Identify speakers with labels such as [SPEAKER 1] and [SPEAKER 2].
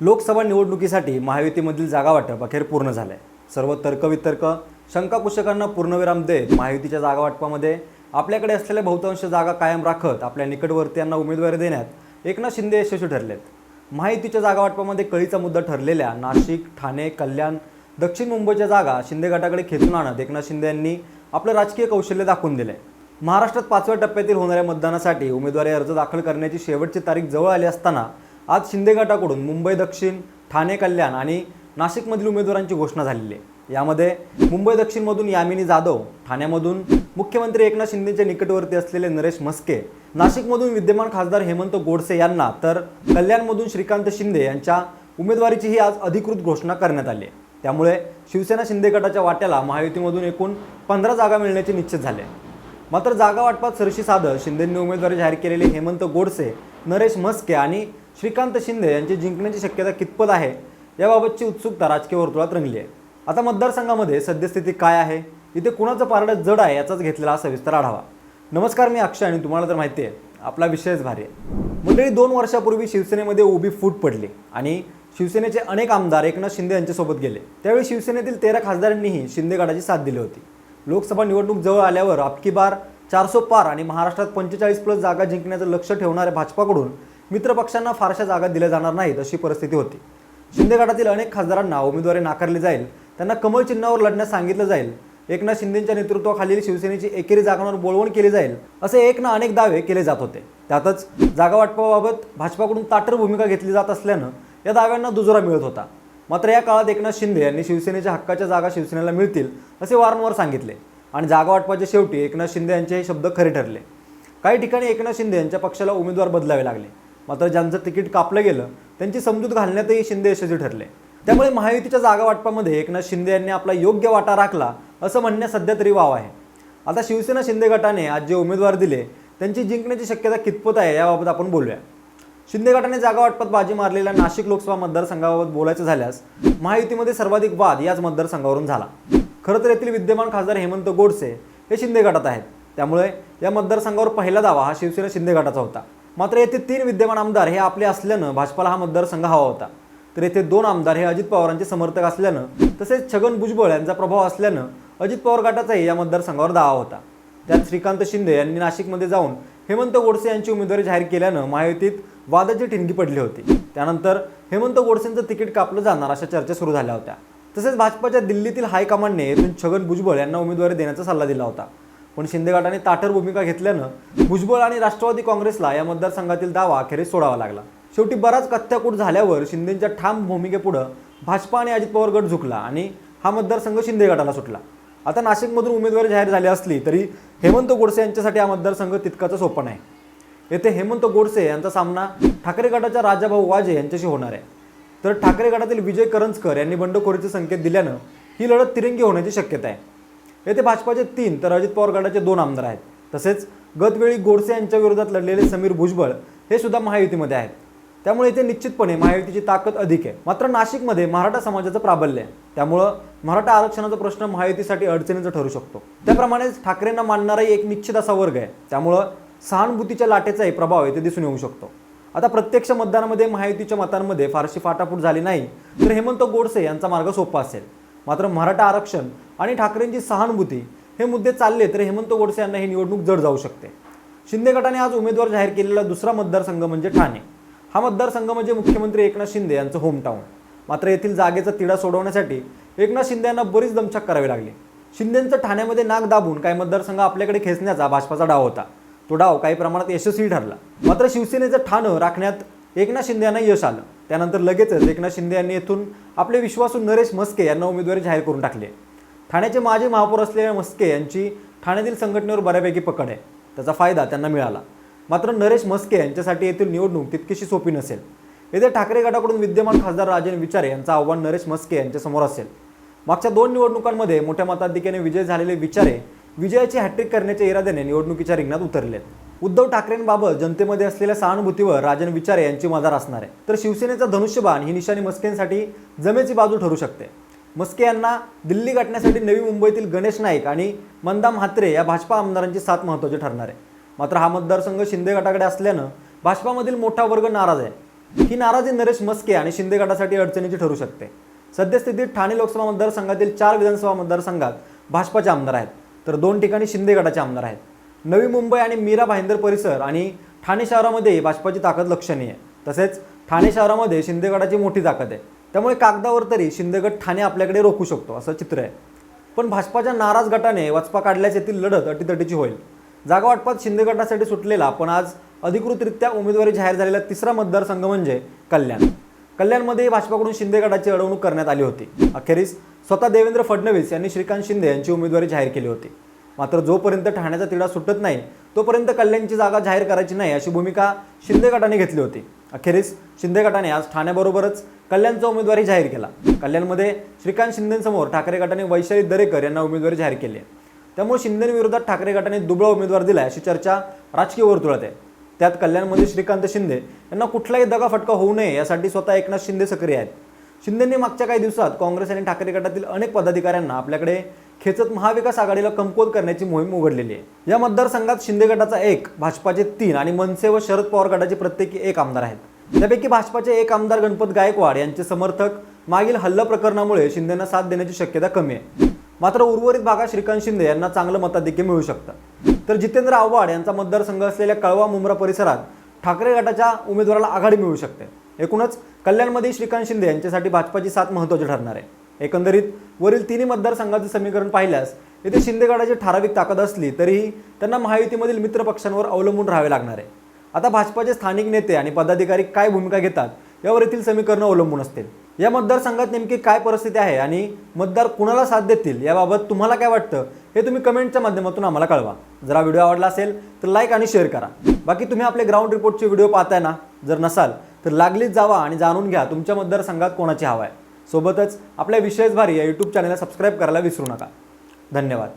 [SPEAKER 1] लोकसभा निवडणुकीसाठी महायुतीमधील जागा वाटप अखेर पूर्ण झालंय. सर्व तर्कवितर्क शंकाकुशकांना पूर्णविराम देत महायुतीच्या जागा वाटपामध्ये आपल्याकडे असलेल्या बहुतांश जागा कायम राखत आपल्या निकटवर्तीयांना उमेदवारी देण्यात एकनाथ शिंदे यशस्वी ठरलेत. महायुतीच्या जागा वाटपामध्ये कळीचा मुद्दा ठरलेल्या नाशिक ठाणे कल्याण दक्षिण मुंबईच्या जागा शिंदे गटाकडे खेचून आणत एकनाथ शिंदे यांनी आपलं राजकीय कौशल्य दाखवून दिलंय. महाराष्ट्रात पाचव्या टप्प्यातील होणाऱ्या मतदानासाठी उमेदवारी अर्ज दाखल करण्याची शेवटची तारीख जवळ आली असताना आज शिंदे गटाकडून मुंबई दक्षिण ठाणे कल्याण आणि नाशिकमधील उमेदवारांची घोषणा झालेली आहे. यामध्ये मुंबई दक्षिणमधून यामिनी जाधव ठाण्यामधून मुख्यमंत्री एकनाथ शिंदेच्या निकटवर्ती असलेले नरेश म्हस्के नाशिकमधून विद्यमान खासदार हेमंत गोडसे यांना तर कल्याणमधून श्रीकांत शिंदे यांच्या उमेदवारीचीही आज अधिकृत घोषणा करण्यात आली आहे. त्यामुळे शिवसेना शिंदे गटाच्या वाट्याला महायुतीमधून एकूण पंधरा जागा मिळण्याचे निश्चित झाले मात्र जागा वाटपात सरशी साधं शिंदेंनी उमेदवारी जाहीर केलेले हेमंत गोडसे नरेश म्हस्के आणि श्रीकांत शिंदे यांची जिंकण्याची शक्यता कितपत आहे याबाबतची उत्सुकता राजकीय वर्तुळात रंगली आहे. आता मतदारसंघामध्ये सद्यस्थिती काय आहे? इथे कुणाचं पारडं जड आहे याचाच घेतलेला सविस्तर आढावा. नमस्कार मी अक्षय आणि तुम्हाला तर माहिती आहे आपला विषयच भारी आहे. मंडळी दोन वर्षापूर्वी शिवसेनेमध्ये उभी फूट पडली आणि शिवसेनेचे अनेक आमदार एकनाथ शिंदे यांच्यासोबत गेले. त्यावेळी शिवसेनेतील तेरा खासदारांनीही शिंदे गटाची साथ दिली होती. लोकसभा निवडणूक जवळ आल्यावर अबकी बार चारसो पार आणि महाराष्ट्रात पंचेचाळीस प्लस जागा जिंकण्याचं लक्ष ठेवणाऱ्या भाजपाकडून मित्रपक्षांना फारशा जागा दिल्या जाणार नाहीत अशी परिस्थिती होती. शिंदे गटातील अनेक खासदारांना उमेदवारी नाकारली जाईल. त्यांना कमळ चिन्हावर लढण्यास सांगितलं जाईल. एकनाथ शिंदेच्या नेतृत्वाखालील शिवसेनेची एकेरी जागांवर बोलवण केली जाईल असे एक ना अनेक दावे केले जात होते. त्यातच जागा वाटपाबाबत भाजपाकडून ताटर भूमिका घेतली जात असल्यानं या दाव्यांना दुजोरा मिळत होता. मात्र या काळात एकनाथ शिंदे यांनी शिवसेनेच्या हक्काच्या जागा शिवसेनेला मिळतील असे वारंवार सांगितले आणि जागा वाटपाच्या शेवटी एकनाथ शिंदे यांचे हे शब्द खरे ठरले. काही ठिकाणी एकनाथ शिंदे यांच्या पक्षाला उमेदवार बदलावे लागले. मात्र ज्यांचं तिकीट कापलं गेलं त्यांची समजूत घालण्यातही शिंदे यशस्वी ठरले. त्यामुळे महायुतीच्या जागा वाटपामध्ये एकनाथ शिंदे यांनी आपला योग्य वाटा राखला असं म्हणण्यास सध्या तरी वाव आहे. आता शिवसेना शिंदे गटाने आज जे उमेदवार दिले त्यांची जिंकण्याची शक्यता कितपत आहे याबाबत आपण बोलूया. शिंदे गटाने जागा वाटपात बाजी मारलेल्या नाशिक लोकसभा मतदारसंघाबाबत बोलायचं झाल्यास महायुतीमध्ये सर्वाधिक वाद याच मतदारसंघावरून झाला. खरं तर येथील विद्यमान खासदार हेमंत गोडसे हे शिंदे गटात आहेत. त्यामुळे या मतदारसंघावर पहिला दावा हा शिवसेना शिंदे गटाचा होता. मात्र येथे तीन विद्यमान आमदार हे आपले असल्यानं भाजपाला हा मतदारसंघ हवा होता. तर येथे दोन आमदार हे अजित पवारांचे समर्थक असल्यानं तसेच छगन भुजबळ यांचा प्रभाव असल्यानं अजित पवार गटाचाही या मतदारसंघावर दावा होता. त्यात श्रीकांत शिंदे यांनी नाशिकमध्ये जाऊन हेमंत गोडसे यांची उमेदवारी जाहीर केल्यानं महायुतीत वादाची ठिणगी पडली होती. त्यानंतर हेमंत गोडसेंचं तिकीट कापलं जाणार अशा चर्चा सुरू झाल्या होत्या. तसेच भाजपाच्या दिल्लीतील हायकमांडने येथून छगन भुजबळ यांना उमेदवारी देण्याचा सल्ला दिला होता. पण शिंदे गटाने ताठर भूमिका घेतल्यानं भुजबळ आणि राष्ट्रवादी काँग्रेसला या मतदारसंघातील दावा अखेरीस सोडावा लागला. शेवटी बराच कथ्याकूट झाल्यावर शिंदेच्या ठाम भूमिकेपुढं भाजपा आणि अजित पवार गट झुकला आणि हा मतदारसंघ शिंदे गटाला सुटला. आता नाशिकमधून उमेदवारी जाहीर झाली असली तरी हेमंत गोडसे यांच्यासाठी हा मतदारसंघ तितकाचा सोपा नाही. येथे हेमंत गोडसे यांचा सामना ठाकरे गटाच्या राजाभाऊ वाजे यांच्याशी होणार आहे. तर ठाकरे गटातील विजय करंजकर यांनी बंडखोरीचे संकेत दिल्यानं ही लढत तिरंगी होण्याची शक्यता आहे. येथे भाजपाचे तीन तर अजित पवार गटाचे दोन आमदार आहेत. तसेच गतवेळी गोडसे यांच्या विरोधात लढलेले समीर भुजबळ हे सुद्धा महायुतीमध्ये आहेत. त्यामुळे इथे निश्चितपणे महायुतीची ताकद अधिक आहे. मात्र नाशिकमध्ये मराठा समाजाचं प्राबल्य आहे. त्यामुळं मराठा आरक्षणाचा प्रश्न महायुतीसाठी अडचणीचा ठरू शकतो. त्याप्रमाणेच ठाकरेंना मानणाराही एक निश्चित असा वर्ग आहे. त्यामुळं सहानुभूतीच्या लाटेचाही प्रभाव येथे दिसून येऊ शकतो. आता प्रत्यक्ष मतदानामध्ये महायुतीच्या मतांमध्ये फारशी फाटाफूट झाली नाही तर हेमंत गोडसे यांचा मार्ग सोपा असेल. मात्र मराठा आरक्षण आणि ठाकरेंची सहानुभूती हे मुद्दे चालले तर हेमंत गोडसे यांना ही निवडणूक जड जाऊ शकते. शिंदे गटाने आज उमेदवार जाहीर केलेला दुसरा मतदारसंघ म्हणजे ठाणे. हा मतदारसंघ म्हणजे मुख्यमंत्री एकनाथ शिंदे यांचं होमटाऊन मात्र येथील जागेचा तिढा सोडवण्यासाठी एकनाथ शिंदे यांना बरीच दमछाक करावी लागली. शिंदेंचं ठाण्यामध्ये नाक दाबून काही मतदारसंघ आपल्याकडे खेचण्याचा भाजपाचा डाव होता. तो डाव काही प्रमाणात यशस्वी ठरला. मात्र शिवसेनेचं ठाणं राखण्यात एकनाथ शिंदे यांना यश आलं. त्यानंतर लगेचच एकनाथ शिंदे यांनी येथून आपले विश्वासू नरेश म्हस्के यांना उमेदवारी जाहीर करून टाकली. ठाण्याचे माजी महापौर असलेल्या मस्के यांची ठाण्यातील संघटनेवर बऱ्यापैकी पकड आहे. त्याचा फायदा त्यांना मिळाला. मात्र नरेश मस्के यांच्यासाठी येथील निवडणूक तितकीशी सोपी नसेल. येथे ठाकरे गटाकडून विद्यमान खासदार राजन विचारे यांचं आव्हान नरेश मस्के यांच्यासमोर असेल. मागच्या दोन निवडणुकांमध्ये मोठ्या मताधिक्याने विजय झालेले विचारे विजयाची हॅट्रिक करण्याच्या इराद्याने निवडणुकीच्या रिंगणात उतरले उद्धव ठाकरेंबाबत जनतेमध्ये असलेल्या सहानुभूतीवर राजन विचारे यांची मदार असणार आहे. तर शिवसेनेचा धनुष्यबाण ही निशाणी मस्केंसाठी जमेची बाजू ठरू शकते. मस्के यांना दिल्ली गाठण्यासाठी नवी मुंबईतील गणेश नाईक आणि मंदाम हात्रे या भाजपा आमदारांची साथ महत्त्वाची ठरणार आहे. मात्र हा मतदारसंघ शिंदे गटाकडे असल्यानं भाजपामधील मोठा वर्ग नाराज आहे. ही नाराजी नरेश मस्के आणि शिंदे गटासाठी अडचणीची ठरू शकते. सद्यस्थितीत ठाणे लोकसभा मतदारसंघातील चार विधानसभा मतदारसंघात भाजपाचे आमदार आहेत. तर दोन ठिकाणी शिंदे गटाचे आमदार आहेत. नवी मुंबई आणि मीरा भाईंदर परिसर आणि ठाणे शहरामध्ये भाजपाची ताकद लक्षणीय आहे. तसेच ठाणे शहरामध्ये शिंदे गटाची मोठी ताकद आहे. त्यामुळे कागदावर तरी शिंदे गट ठाणे आपल्याकडे रोखू शकतो असं चित्र आहे. पण भाजपाच्या नाराज गटाने वचपा काढल्यास येथील लढत अटीतटीची होईल. जागा वाटपात शिंदे गटासाठी सुटलेला पण आज अधिकृतरित्या उमेदवारी जाहीर झालेला तिसरा मतदारसंघ म्हणजे कल्याण. कल्याणमध्ये भाजपाकडून शिंदे गटाची अडवणूक करण्यात आली होती. अखेरीस स्वतः देवेंद्र फडणवीस यांनी श्रीकांत शिंदे यांची उमेदवारी जाहीर केली होती. मात्र जोपर्यंत ठाण्याचा तिढा सुटत नाही तोपर्यंत कल्याणची जागा जाहीर करायची नाही अशी भूमिका शिंदे गटाने घेतली होती. अखेरीस शिंदे गटाने आज ठाण्याबरोबरच कल्याणचा उमेदवारी जाहीर केला. कल्याणमध्ये श्रीकांत शिंदेसमोर ठाकरे गटाने वैशाली दरेकर यांना उमेदवारी जाहीर केली आहे. त्यामुळे शिंदेविरोधात ठाकरे गटाने दुबळा उमेदवार दिला अशी चर्चा राजकीय वर्तुळात आहे. त्यात कल्याणमध्ये श्रीकांत शिंदे यांना कुठलाही दगा फटका होऊ नये यासाठी स्वतः एकनाथ शिंदे सक्रिय आहेत. शिंदेंनी मागच्या काही दिवसात काँग्रेस आणि ठाकरे गटातील अनेक पदाधिकाऱ्यांना आपल्याकडे खेचत महाविकास आघाडीला कमकुवत करण्याची मोहीम उघडलेली आहे. या मतदारसंघात शिंदे गटाचा एक भाजपाचे तीन आणि मनसे व शरद पवार गटाचे प्रत्येकी एक आमदार आहेत. त्यापैकी भाजपाचे एक आमदार गणपत गायकवाड यांचे समर्थक मागील हल्ला प्रकरणामुळे शिंदेना साथ देण्याची शक्यता कमी आहे. मात्र उर्वरित भागात श्रीकांत शिंदे यांना चांगलं मताधिक्य मिळू शकतं. तर जितेंद्र आव्हाड यांचा मतदारसंघ असलेल्या कळवा मुंब्रा परिसरात ठाकरे गटाच्या उमेदवाराला आघाडी मिळू शकते. एकूणच कल्याणमध्ये श्रीकांत शिंदे यांच्यासाठी भाजपाची साथ महत्त्वाची ठरणार आहे. एकंदरीत वरील तिन्ही मतदारसंघाचं समीकरण पाहिल्यास येथे शिंदेगडाची ठराविक ताकद असली तरीही त्यांना महायुतीमधील मित्र पक्षांवर अवलंबून राहावे लागणार आहे. आता भाजपाचे स्थानिक नेते आणि पदाधिकारी काय भूमिका घेतात यावर येथील समीकरणं अवलंबून असतील. या मतदारसंघात नेमकी काय परिस्थिती आहे आणि मतदार कुणाला साथ देतील याबाबत तुम्हाला काय वाटतं हे तुम्ही कमेंटच्या माध्यमातून आम्हाला कळवा. जर हा व्हिडिओ आवडला असेल तर लाईक आणि शेअर करा. बाकी तुम्ही आपले ग्राउंड रिपोर्टचे व्हिडिओ पाहताय ना जर नसाल तर लागलीच जावा आणि जाणून घ्या तुमच्या मतदारसंघात कोणाची हवा आहे. सोबतच आपल्या विशेष भारी या यूट्यूब चॅनलला सबस्क्राईब करायला विसरू नका. धन्यवाद.